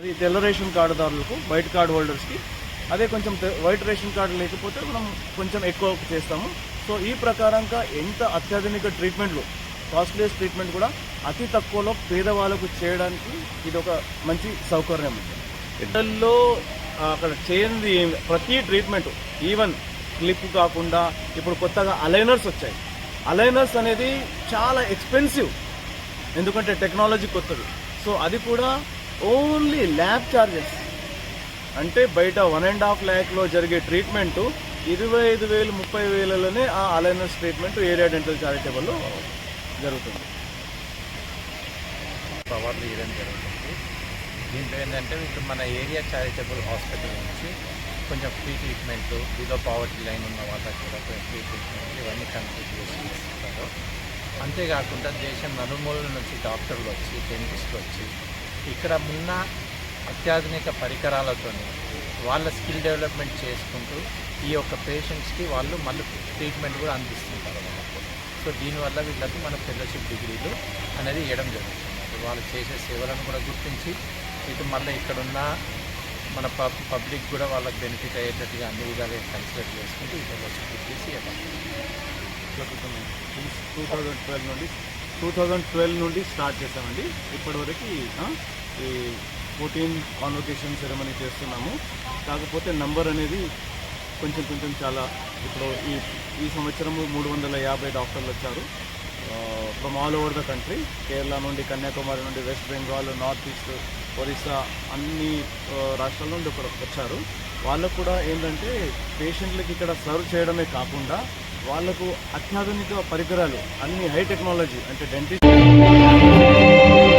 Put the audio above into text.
అది తెల్ల రేషన్ కార్డుదారులకు వైట్ కార్డు హోల్డర్స్కి. అదే కొంచెం తె- వైట్ రేషన్ కార్డు లేకపోతే మనం కొంచెం ఎక్కువ చేస్తాము. సో ఈ ప్రకారంగా ఎంత అత్యాధునిక ట్రీట్మెంట్లు కాస్ట్లీస్ ట్రీట్మెంట్ కూడా అతి తక్కువలో పేదవాళ్ళకు చేయడానికి ఇది ఒక మంచి సౌకర్యం. ఇంటర్లో అక్కడ చేయనిది ఏం- ప్రతి ట్రీట్మెంట్ ఈవెన్ క్లిప్ కాకుండా ఇప్పుడు కొత్తగా అలైనర్స్ వచ్చాయి. అలైనర్స్ అనేది చాలా ఎక్స్పెన్సివ్ ఎందుకంటే టెక్నాలజీ కొత్తది. సో అది కూడా ఓన్లీ ల్యాబ్ ఛార్జెస్ అంటే బయట వన్ అండ్ హాఫ్ ల్యాక్లో జరిగే ట్రీట్మెంటు ఇరవై ఐదు వేలు ముప్పై వేలలోనే ఆ అలైనస్ ట్రీట్మెంట్ ఏరియా డెంటల్ చారిటబుల్లో జరుగుతుంది. అవార్డులు ఇవ్వడం జరుగుతుంది. దీంట్లో ఏంటంటే ఇప్పుడు మన ఏరియా చారిటబుల్ హాస్పిటల్ నుంచి కొంచెం free treatment below poverty line ఉన్న వాళ్ళకి కూడా కొంచెం ఫ్రీ ట్రీట్మెంట్ ఇవన్నీ కంప్లీట్ చేసి ఇస్తారు. అంతేకాకుండా దేశం నలుమూలల నుంచి డాక్టర్లు వచ్చి డెంటిస్టులు వచ్చి ఇక్కడ ఉన్న అత్యాధునిక పరికరాలతో వాళ్ళ స్కిల్ డెవలప్మెంట్ చేసుకుంటూ ఈ యొక్క పేషెంట్స్కి వాళ్ళు మళ్ళీ ట్రీట్మెంట్ కూడా అందిస్తుంటారు. సో దీనివల్ల వీళ్ళకి మన ఫెలోషిప్ డిగ్రీలు అనేది ఇవ్వడం జరుగుతుంది. వాళ్ళు చేసే సేవలను కూడా గుర్తించి ఇటు మళ్ళీ ఇక్కడున్న మన పబ్ పబ్లిక్ కూడా వాళ్ళకి బెనిఫిట్ అయ్యేటట్టుగా అన్ని విధాలుగా కన్సిడర్ చేసుకుంటూ ఈ fellowship degrees two thousand twelve నుండి టూ థౌజండ్ ట్వెల్వ్ నుండి స్టార్ట్ చేసామండి ఇప్పటివరకు ఈ ఫోర్టీన్ కాన్వకేషన్ సెరమనీ చేస్తున్నాము. కాకపోతే నంబర్ అనేది కొంచెం కొంచెం చాలా ఇప్పుడు ఈ ఈ సంవత్సరము మూడు వందల యాభై డాక్టర్లు వచ్చారు. From all over the country Kerala నుండి కన్యాకుమారి నుండి వెస్ట్ బెంగాల్ నార్త్ ఈస్ట్ ఒరిస్సా అన్ని రాష్ట్రాల నుండి ఇక్కడ వచ్చారు. వాళ్ళకు కూడా ఏంటంటే పేషెంట్లకి ఇక్కడ సర్వ్ చేయడమే కాకుండా వాళ్ళకు అత్యాధునిక పరికరాలు అన్ని హై టెక్నాలజీ అంటే డెంటిస్ట్